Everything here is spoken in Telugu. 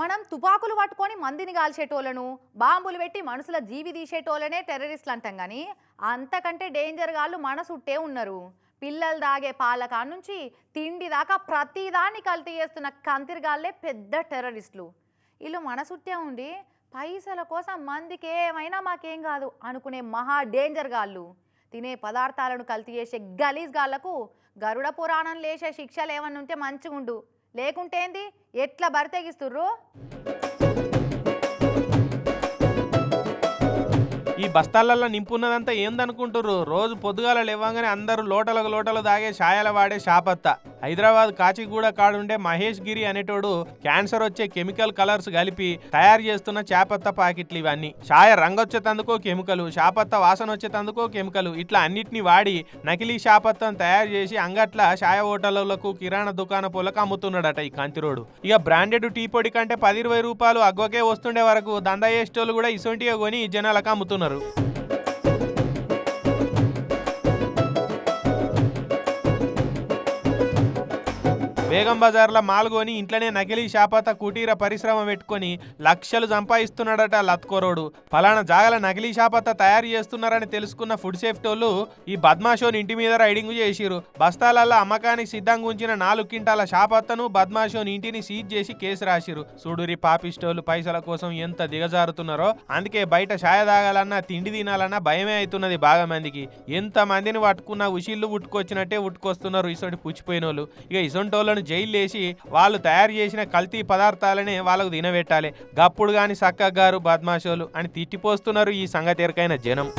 మనం తుపాకులు పట్టుకొని మందిని కాల్చేటోళ్ళను బాంబులు పెట్టి మనుషుల జీవి తీసేటోళ్ళనే టెర్రరిస్టులు అంటాం కానీ అంతకంటే డేంజర్ గాళ్ళు మన చుట్టే ఉన్నారు. పిల్లలు దాగే పాలకాడ నుంచి తిండి దాకా ప్రతిదాన్ని కల్తీ చేస్తున్న కంతిరిగాళ్ళే పెద్ద టెర్రరిస్టులు. వీళ్ళు మన చుట్టే ఉండి పైసల కోసం మందికి ఏమైనా మాకేం కాదు అనుకునే మహా డేంజర్ గాళ్ళు. తినే పదార్థాలను కల్తీ చేసే గలీజ్ గాళ్ళకు గరుడ పురాణం లేసే శిక్షలు ఏమన్నా ఉంటే మంచిగుండు. లేకుంటే ఏంది? ఎట్లా బరితెగిస్తుర్రు ఈ బస్తాలలో నింపున్నదంతా ఏందనుకుంటుర్రు? రోజు పొద్దుగాల లేవగానే అందరూ లోటలకు లోటలు తాగే ఛాయల వాడే షాపత్త. హైదరాబాద్ కాచిగూడ కాడుండే మహేష్ గిరి అనేటోడు క్యాన్సర్ వచ్చే కెమికల్ కలర్స్ కలిపి తయారు చేస్తున్న చేపత్త ప్యాకెట్లు ఇవన్నీ. ఛాయ రంగొచ్చేతందుకో కెమికల్ షాపత్త వాసన వచ్చేతందుకో కెమికల్ ఇట్లా అన్నిటిని వాడి నకిలీ షాపత్తను తయారు చేసి అంగట్ల ఛాయ హోటళ్ళకు కిరాణా దుకాణపులకు అమ్ముతున్నాడట ఈ కంతిరోడు. ఇక బ్రాండెడ్ టీ పొడి కంటే పది ఇరవై రూపాయలు అగ్గకే వస్తుండే వరకు దందా చేసేటోళ్ళు కూడా ఇసొంటిగా కొని జనాలకు అమ్ముతున్నారు. బేగం బజార్లో మాల్గొని ఇంట్లోనే నకిలీ షాపత కుటీర పరిశ్రమ పెట్టుకొని లక్షలు సంపాదిస్తున్నాడట లత్కోరోడు. ఫలానా జాగల నకిలీ షాపత తయారు చేస్తున్నారని తెలుసుకున్న ఫుడ్ సేఫ్టీ వాళ్ళు ఈ బద్మాషోని ఇంటి మీద రైడింగ్ చేసిరు బస్తాలలో అమ్మకానికి సిద్ధంగా ఉంచిన నాలుగు క్వింటాల షాపత్తను బద్మాషోని ఇంటిని సీజ్ చేసి కేసు రాసిరు సూడూరి పాపిస్టోలు పైసల కోసం ఎంత దిగజారుతున్నారో అందుకే బయట ఛాయ తాగాలన్నా తిండి తినాలన్నా భయమే అవుతున్నది బాగా మందికి ఎంత మందిని పట్టుకున్న ఉషిళ్ళు ఉట్టుకొచ్చినట్టే ఉట్టుకొస్తున్నారు ఇసొంటి పుచ్చిపోయిన వాళ్ళు ఇక ఇసొంటోళ్ళను జైలు వాళ్ళు తయారు చేసిన కల్తీ పదార్థాలనే వాళ్ళకు తినబెట్టాలి. గప్పుడు గాని సక్క గారు బద్మాషోలు అని తిట్టిపోస్తున్నారు ఈ సంగతి ఎరకైన జనం.